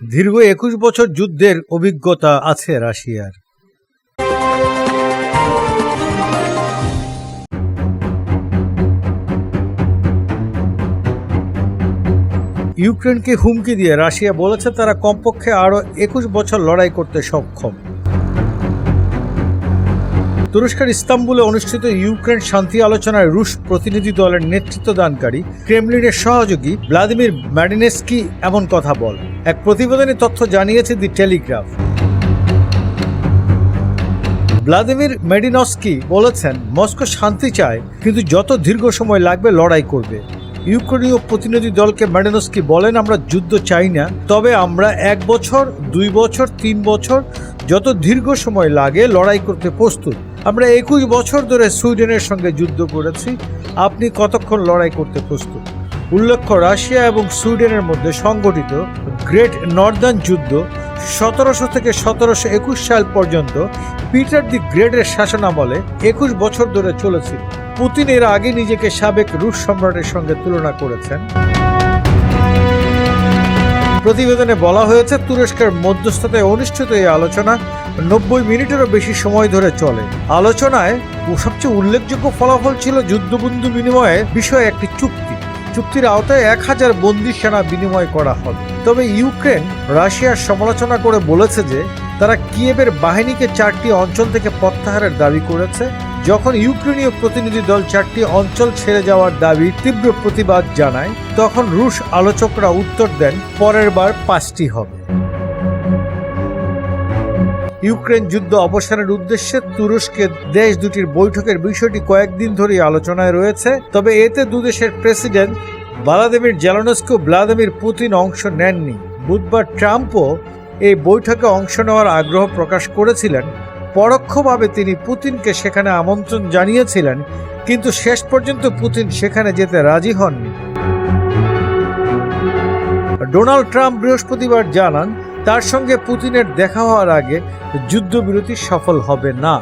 দীর্ঘ একুশ বছর যুদ্ধের অভিজ্ঞতা আছে রাশিয়ার। ইউক্রেনকে হুমকি দিয়ে রাশিয়া বলেছে তারা কমপক্ষে আরও একুশ বছর লড়াই করতে সক্ষম। তুরস্কের ইস্তাম্বুলে অনুষ্ঠিত ইউক্রেন শান্তি আলোচনায় রুশ প্রতিনিধি দলের নেতৃত্ব দানকারী ক্রেমলিনের সহযোগী ভ্লাদিমির ম্যাডিনেস্কি এমন কথা বল এক প্রতিবেদনে তথ্য জানিয়েছে দি টেলিগ্রাফ। ভ্লাদিমির মেডিনস্কি বলেছেন, মস্কো শান্তি চায়, কিন্তু যত দীর্ঘ সময় লাগবে লড়াই করবে। ইউক্রেনীয় প্রতিনিধি দলকে ম্যাডেনস্কি বলেন, আমরা যুদ্ধ চাই না, তবে আমরা এক বছর, দুই বছর, তিন বছর, যত দীর্ঘ সময় লাগে লড়াই করতে প্রস্তুত। আমরা একুশ বছর ধরে সুইডেনের সঙ্গে যুদ্ধ করেছি, আপনি কতক্ষণ লড়াই করতে প্রস্তুত? উল্লেখ্য রাশিয়া এবং সুইডেনের মধ্যে সংগঠিত গ্রেট নর্দার্ন যুদ্ধ সতেরোশো থেকে সতেরোশো একুশ সাল পর্যন্ত পিটার দি গ্রেটের শাসনামলে একুশ বছর ধরে চলেছিল। পুতিন এর আগে নিজেকে সাবেক রুশ সম্রাটের সঙ্গে তুলনা করেছেন। প্রতিবেদনে বলা হয়েছে, তুরস্কের মধ্যস্থতায় অনুষ্ঠিত এই আলোচনা নব্বই মিনিটেরও বেশি সময় ধরে চলে। আলোচনায় সবচেয়ে উল্লেখযোগ্য ফলাফল ছিল যুদ্ধবন্ধু বিনিময়ে বিষয়ে একটি চুক্তি চুক্তির আওতায় এক হাজার বন্দি সেনা বিনিময় করা হবে। তবে ইউক্রেন রাশিয়ার সমালোচনা করে বলেছে যে, তারা কিয়েবের বাহিনীকে চারটি অঞ্চল থেকে প্রত্যাহারের দাবি করেছে, যখন ইউক্রেনীয় প্রতিনিধি দল চারটি অঞ্চল ছেড়ে যাওয়ার দাবি তীব্র প্রতিবাদ জানায়, তখন রুশ আলোচকরা উত্তর দেন, পরের বার পাঁচটি হবে। ইউক্রেন যুদ্ধ অবসানের উদ্দেশ্যে তুরস্কে দেশ দুটির বৈঠকের বিষয়টি কয়েকদিন ধরেই আলোচনায় রয়েছে। তবে এতে দুদেশের president Vladimir Zelensky Vladimir Putin অংশ নেননি। বুধবার ট্রাম্পও এই বৈঠকে অংশ নেওয়ার আগ্রহ প্রকাশ করেছিলেন। পরোক্ষভাবে তিনি পুতিনকে সেখানে আমন্ত্রণ জানিয়েছিলেন, কিন্তু শেষ পর্যন্ত পুতিন সেখানে যেতে রাজি হননি। ডোনাল্ড ট্রাম্প বৃহস্পতিবার জানান তার সঙ্গে পুতিনের দেখা হওয়ার আগে যুদ্ধবিরতি সফল হবে না।